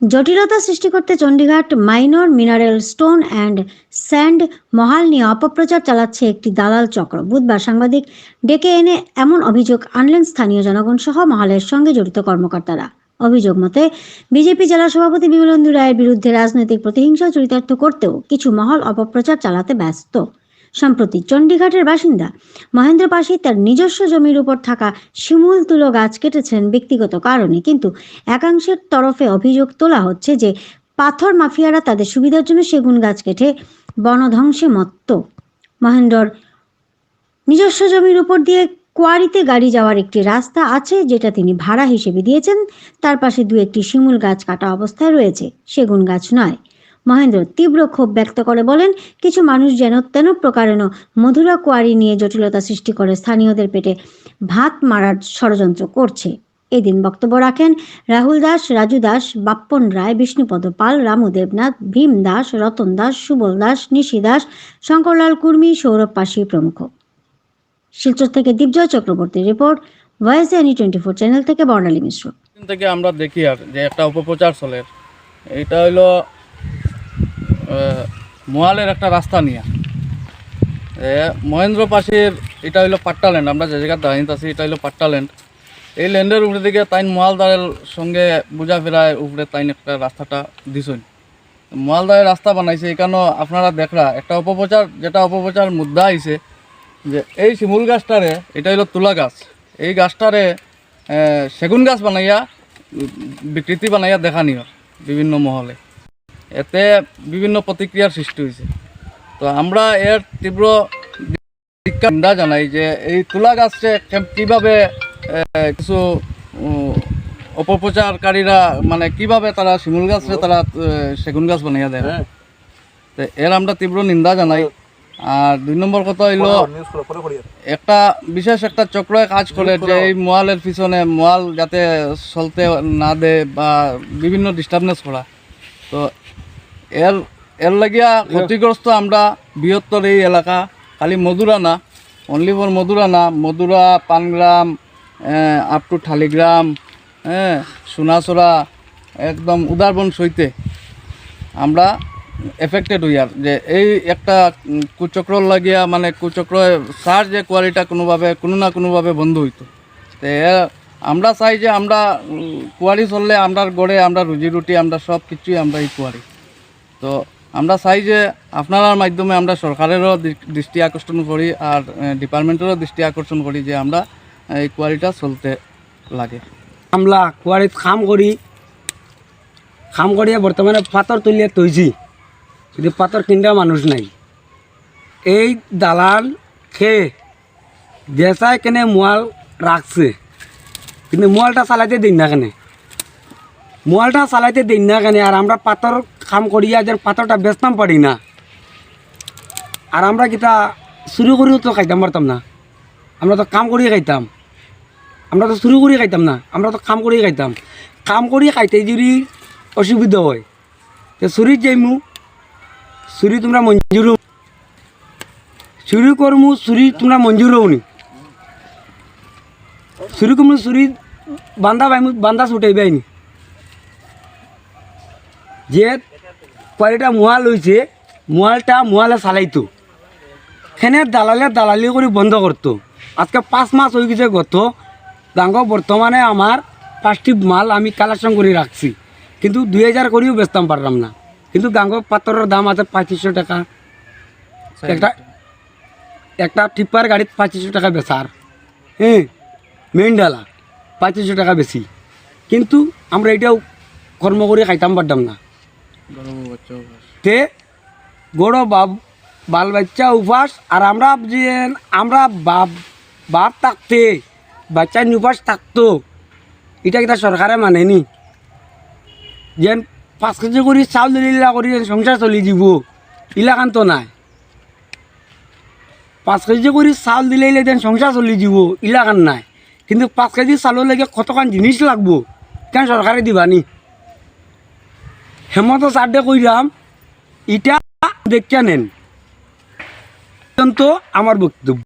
জটিলতা সৃষ্টি করতে Chandighat, minor, mineral stone and sand মহাল নিয়ে অপপ্রচার চালাচ্ছে একটি দালাল চক্র। বুধবার সাংবাদিক ডেকে এনে এমন অভিযোগ আনলেন স্থানীয় জনগণ সহ মহালের সঙ্গে জড়িত কর্মকর্তারা। অভিযোগ মতে, বিজেপি জেলা সভাপতি বিমলেন্দু রায়ের বিরুদ্ধে রাজনৈতিক প্রতিহিংসা চরিতার্থ করতেও কিছু মহল অপপ্রচার চালাতে ব্যস্ত। সম্প্রতি চণ্ডীঘাটের বাসিন্দা মহেন্দ্র পাশি তার নিজস্ব জমির উপর থাকা শিমুল তুলো গাছ কেটেছেন ব্যক্তিগত কারণে। কিন্তু একাংশের তরফে অভিযোগ তোলা হচ্ছে যে পাথর মাফিয়ারা তাদের সুবিধার জন্য সেগুন গাছ কেটে বনধ্বংসে মত্ত। মহেন্দ্রর নিজস্ব জমির উপর দিয়ে কোয়ারিতে গাড়ি যাওয়ার একটি রাস্তা আছে যেটা তিনি ভাড়া হিসেবে দিয়েছেন। তার পাশে দু একটি শিমুল গাছ কাটা অবস্থায় রয়েছে। সেগুন গাছ নয়। মহেন্দ্র তীব্র ক্ষোভ ব্যক্ত করে বলেন কিছু মানুষ যেন তেন প্রকারেণ মধুরা কোয়ারি নিয়ে জটিলতা সৃষ্টি করে স্থানীয়দের পেটে ভাত মারার ষড়যন্ত্র করছে। এদিন বক্তব্য রাখেন রাহুল দাস রাজু দাস বাপ্পন রায় বিষ্ণুপদ পাল রামু দেবনাথ ভীম দাস রতন দাস সুবল দাস নিশি দাস শঙ্করলাল কুর্মী সৌরভ পাশি প্রমুখ। শিলচর থেকে দীপজয় চক্রবর্তীর report voice any twenty four channel থেকে বর্ণালী মিশ্র। থেকে আমরা দেখি আর যে একটা অপপ্রচার চলে। এটা আহ, মোয়ালের একটা রাস্তা নিয়ে। মহেন্দ্র পাশের এটা হইল পাট্টা ল্যান্ড আমরা যে জায়গায় দাঁড়িয়ে আছি এটা হইল পাট্টা ল্যান্ড এই ল্যান্ডের উপরে দিকে তাইন মোয়ালদারের সঙ্গে বুঝা ফেরায় উপরে তাইন একটা রাস্তাটা দিছেন। মোয়ালদারের রাস্তা বানাইছে এখানেও আপনারা দেখরা, একটা অপপ্রচার, যেটা অপপ্রচার মুদ্রা আইছে, যে এই শিমুল গাছটারে, এটা হইল তুলা গাছ। এই গাছটারে সেগুন গাছ বানাইয়া, বিকৃতি বানাইয়া দেখানিও বিভিন্ন মহলে। এতে বিভিন্ন প্রতিক্রিয়ার সৃষ্টি হয়েছে। তো আমরা এর তীব্র নিন্দা জানাই যে এই তুলা গাছকে কেম- কীভাবে কিছু অপপ্রচারকারীরা মানে কীভাবে তারা শিমুল গাছরে তারা সেগুন গাছ বানাইয়া দেয়। তো এর আমরা তীব্র নিন্দা জানাই। আর দুই নম্বর কথা হইল একটা বিশেষ একটা চক্রয় কাজ করে যে এই মোয়ালের পিছনে মোয়াল যাতে চলতে না দেয় বা বিভিন্ন ডিস্টার্বনেস করা। তো এর এর লাগিয়া ক্ষতিগ্রস্ত আমরা বৃহত্তর এই এলাকা, খালি মধুরা না অনলি ফর মধুরা না মধুরা পানগ্রাম আপ টু ঠালিগ্রাম হ্যাঁ সোনাচড়া একদম উদারবন সইতে আমরা এফেক্টেড হই আর যে এই একটা কুচক্র লাগিয়া মানে কুচক্র সার যে কোয়ালিটা কোনোভাবে, কোনো না কোনোভাবে বন্ধ হইতো। তো আমরা চাই যে আমরা কুয়ারি চললে আমরা গড়ে, আমরা রুজি রুটি, আমরা সব কিছুই আমরা এই কুয়ারি। তো আমরা চাই যে আপনার মাধ্যমে আমরা সরকারেরও দৃষ্টি আকর্ষণ করি আর ডিপার্টমেন্টেরও দৃষ্টি আকর্ষণ করি যে আমরা এই কোয়ারিটা চলতে লাগে। আমলা কুয়ারিত খাম কৰি খাম কৰিয়ে বর্তমানে পাতৰ তুলিয়ে তৈছি কিন্তু পাতৰ কিনা মানুষ নাই। এই দালাল খেয়ে দেশায় কেনে মোয়াল রাখছে কিন্তু মোয়ালটা চালাইতে দিন না কেনে। মোয়ালটা চালাইতে দিন না কেনে আর আমরা পাথর খাম করিয়া যে পাথরটা বেচতাম পারি না। আর আমরা কিতা চুরি করিও তো খাইতাম পারতাম না। আমরা তো কাম করিয়ে খাইতাম। আমরা তো চুরি করে খাইতাম না, আমরা তো কাম করে খাইতাম। কাম করে খাইতে যদি অসুবিধা হয়, তো চুরিত যাইমু। চুরি তোমরা মঞ্জুর চুরি করমু, চুরি তোমরা মঞ্জুর হওনি। চুরি করমু চুরি বান্ধা পাইমু বান্ধা ছুটাই পাইনি যে কোয়ালিটা মোয়াল হয়েছে মোয়ালটা মোয়ালে চালাইতো। সেনে দালালে দালালি করে বন্ধ করতো আজকে পাঁচ মাস হয়ে গেছে গত। গাঙ্গ বর্তমানে আমার পাঁচটি মাল আমি কালেকশন করে রাখছি কিন্তু দুই হাজার করেও বেচতাম পারলাম না। কিন্তু গাঙ্গ পাথরের দাম আছে পঁচিশশো টাকা। একটা একটা টিপার গাড়িত পঁচিশশো টাকা বেচার হ্যাঁ মেইন ডালা পঁচিশশো টাকা বেশি। কিন্তু আমরা এটাও কর্ম করে খাইতাম পারতাম না। তে গড় বাপ বাল বাচ্চা উপাস আর আমরা যে আমরা বাপ বাপ থাকতে বাচ্চা উপাস থাকতো। এটা কিটা সরকারে মানেনি যেন পাঁচ কেজি করে চাউল দিলা করে সংসার চলি দিব ইলাকান তো নাই। পাঁচ কেজি করে চাউল দিলে যেন সংসার চলি দিব ইলাকান নাই। কিন্তু পাঁচ কেজি চালু লাগে কতখান জিনিস লাগবো? কেন সরকারে দিবানি হেমন্ত সারদে কই যাম ইটা দেখা নেন পর্যন্ত আমার বক্তব্য।